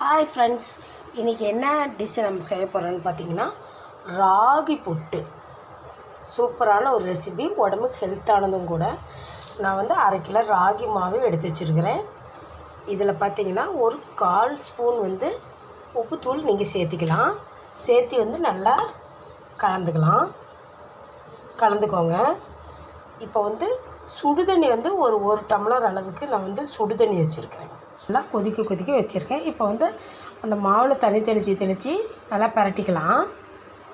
Hi friends இன்றைக்கி என்ன டிஷ்ஷை நம்ம செய்ய போகிறோன்னு பார்த்தீங்கன்னா ராகி புட்டு. சூப்பரான ஒரு ரெசிபி உடம்புக்கு ஹெல்த்தானதும் கூட. நான் வந்து அரை கிலோ ராகி மாவு எடுத்து வச்சுருக்கிறேன். இதில் பார்த்தீங்கன்னா ஒரு கால் ஸ்பூன் வந்து உப்புத்தூள் நீங்கள் சேர்த்திக்கலாம். சேர்த்து வந்து நல்லா கலந்துக்கலாம். கலந்துக்கோங்க. இப்போ வந்து சுடுதண்ணி வந்து ஒரு ஒரு டம்ளர் அளவுக்கு நான் வந்து சுடுதண்ணி வச்சுருக்கிறேன். நல்லா கொதிக்க கொதிக்க வச்சுருக்கேன். இப்போ வந்து அந்த மாவில் தண்ணி தெளித்து தெளித்து நல்லா பரட்டிக்கலாம்.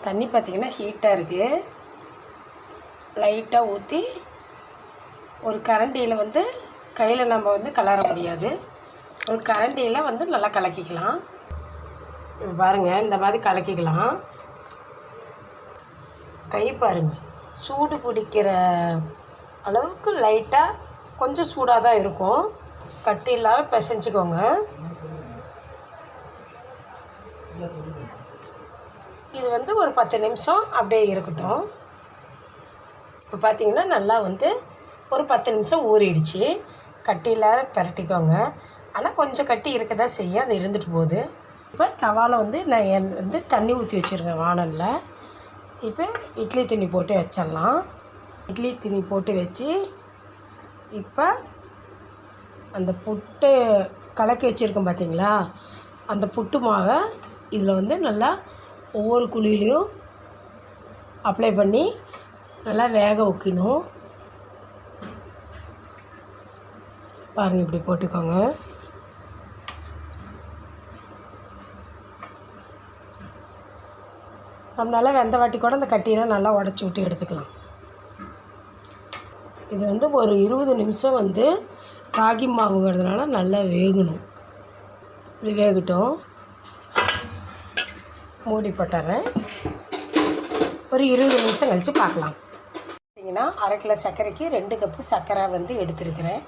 தண்ணி பார்த்திங்கன்னா ஹீட்டாக இருக்குது லைட்டாக ஊற்றி ஒரு கரண்டியில் வந்து கையில் நம்ம வந்து கலர முடியாது. ஒரு கரண்டியில் வந்து நல்லா கலக்கிக்கலாம். பாருங்கள் இந்த மாதிரி கலக்கிக்கலாம். கை பாருங்கள் சூடு பிடிக்கிற அளவுக்கு லைட்டாக கொஞ்சம் சூடாக தான் இருக்கும். கட்டி இல்லாத பிசைஞ்சுக்கோங்க. இது வந்து ஒரு பத்து நிமிஷம் அப்படியே இருக்கட்டும். இப்போ பார்த்தீங்கன்னா நல்லா வந்து ஒரு பத்து நிமிஷம் ஊறிடுச்சு. கட்டியில் பிரட்டிக்கோங்க. ஆனால் கொஞ்சம் கட்டி இருக்க தான் செய்யும். அது இருந்துட்டு போகுது. இப்போ தவாவில் வந்து நான் என் வந்து தண்ணி ஊற்றி வச்சுருக்கேன் வானலில். இப்போ இட்லி துணி போட்டு வச்சிடலாம். இட்லி துணி போட்டு வச்சு இப்போ அந்த புட்டு கலக்கி வச்சுருக்கோம் பார்த்தீங்களா அந்த புட்டு மாவை இதில் வந்து நல்லா ஒவ்வொரு குழியிலையும் அப்ளை பண்ணி நல்லா வேக வைக்கணும். பாருங்கள் இப்படி போட்டுக்கோங்க. நம்ம நல்லா வெந்த வாட்டி கூட அந்த கட்டியெல்லாம் நல்லா உடச்சி விட்டு எடுத்துக்கலாம். இது வந்து ஒரு இருபது நிமிஷம் வந்து ராகி மாவுங்கிறதுனால நல்லா வேகணும். இப்படி வேகட்டும். மூடி போட்டுறேன். ஒரு இருபது நிமிஷம் கழித்து பார்க்கலாம். பார்த்தீங்கன்னா அரை கிலோ சர்க்கரைக்கு ரெண்டு கப்பு சர்க்கரை வந்து எடுத்துருக்கிறேன்.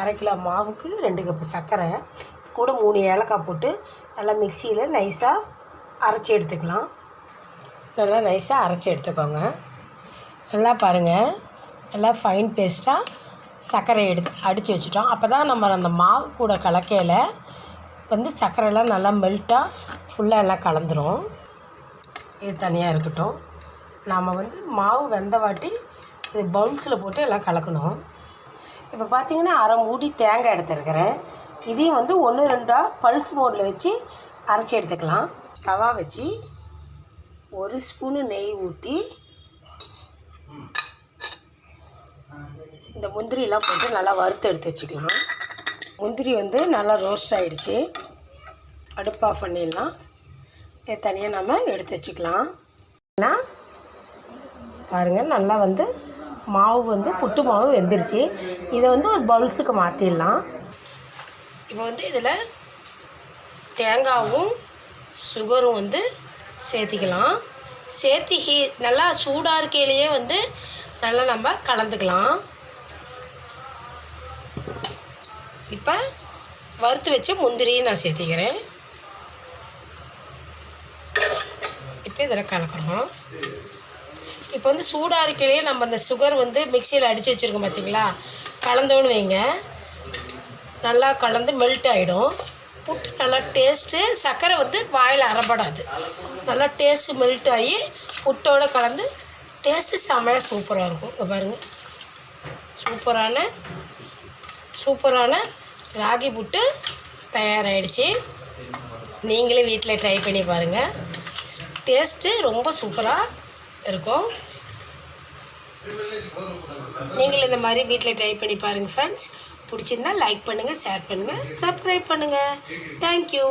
அரை கிலோ மாவுக்கு ரெண்டு கப்பு சர்க்கரை. கூட மூணு ஏலக்காய் போட்டு நல்லா மிக்சியில் நைஸாக அரைச்சி எடுத்துக்கலாம். நல்லா நைஸாக அரைச்சி எடுத்துக்கோங்க. நல்லா பாருங்கள் நல்லா ஃபைன் பேஸ்ட்டாக சர்க்கரை எடுத்து அடித்து வச்சுட்டோம். அப்போ தான் நம்ம அந்த மாவு கூட கலக்கையில் வந்து சர்க்கரைலாம் நல்லா மெல்ட்டாக ஃபுல்லாக எல்லாம் கலந்துரும். இது தனியாக இருக்கட்டும். நாம் வந்து மாவு வெந்த வாட்டி இது பவுல்ஸில் போட்டு எல்லாம் கலக்கணும். இப்போ பார்த்திங்கன்னா அரை மூடி தேங்காய் எடுத்துருக்கிறேன். இதையும் வந்து ஒன்று ரெண்டாக பல்ஸ் மோடில் வச்சு அரைச்சி எடுத்துக்கலாம். தவா வச்சு ஒரு ஸ்பூனு நெய் ஊற்றி இந்த முந்திரியெல்லாம் போட்டு நல்லா வறுத்து எடுத்து வச்சுக்கலாம். முந்திரி வந்து நல்லா ரோஸ்ட் ஆகிடுச்சு அடுப்பு ஆஃப் பண்ணிடலாம். இதை தனியாக நம்ம எடுத்து வச்சுக்கலாம். ஏன்னா பாருங்கள் நல்லா வந்து மாவு வந்து புட்டு மாவு வெந்துருச்சு. இதை வந்து ஒரு பவுல்ஸுக்கு மாற்றிடலாம் இப்போ வந்து இதில் தேங்காவும் சுகரும் வந்து சேர்த்திக்கலாம். சேர்த்து ஹீ நல்லா சூடாக இருக்கையிலேயே வந்து நல்லா நம்ம கலந்துக்கலாம். இப்போ வறுத்து வச்ச முந்திரியும் நான் சேர்த்திக்கிறேன். இப்போ இதில் கலக்கணும். இப்போ வந்து சூடாக இருக்கையிலேயே நம்ம அந்த சுகர் வந்து மிக்சியில் அடித்து வச்சுருக்கோம் பார்த்தீங்களா கலந்தோன்னு வைங்க. நல்லா கலந்து மெல்ட் ஆகிடும் புட்டு நல்லா டேஸ்ட்டு சர்க்கரை வந்து வாயில் அறப்படாது நல்லா டேஸ்ட்டு மெல்ட் ஆகி புட்டோடு கலந்து டேஸ்ட்டு செமையாக சூப்பராக இருக்கும். இங்கே பாருங்கள் சூப்பரான சூப்பரான ராகி புட்டு தயாராகிடுச்சு நீங்களே வீட்டில் ட்ரை பண்ணி பாருங்கள் டேஸ்ட்டு ரொம்ப சூப்பராக இருக்கும். நீங்களும் இந்த மாதிரி வீட்டில் ட்ரை பண்ணி பாருங்கள் ஃப்ரெண்ட்ஸ் பிடிச்சிருந்தா லைக் பண்ணுங்கள் ஷேர் பண்ணுங்கள் சப்ஸ்கிரைப் பண்ணுங்கள் தேங்க்யூ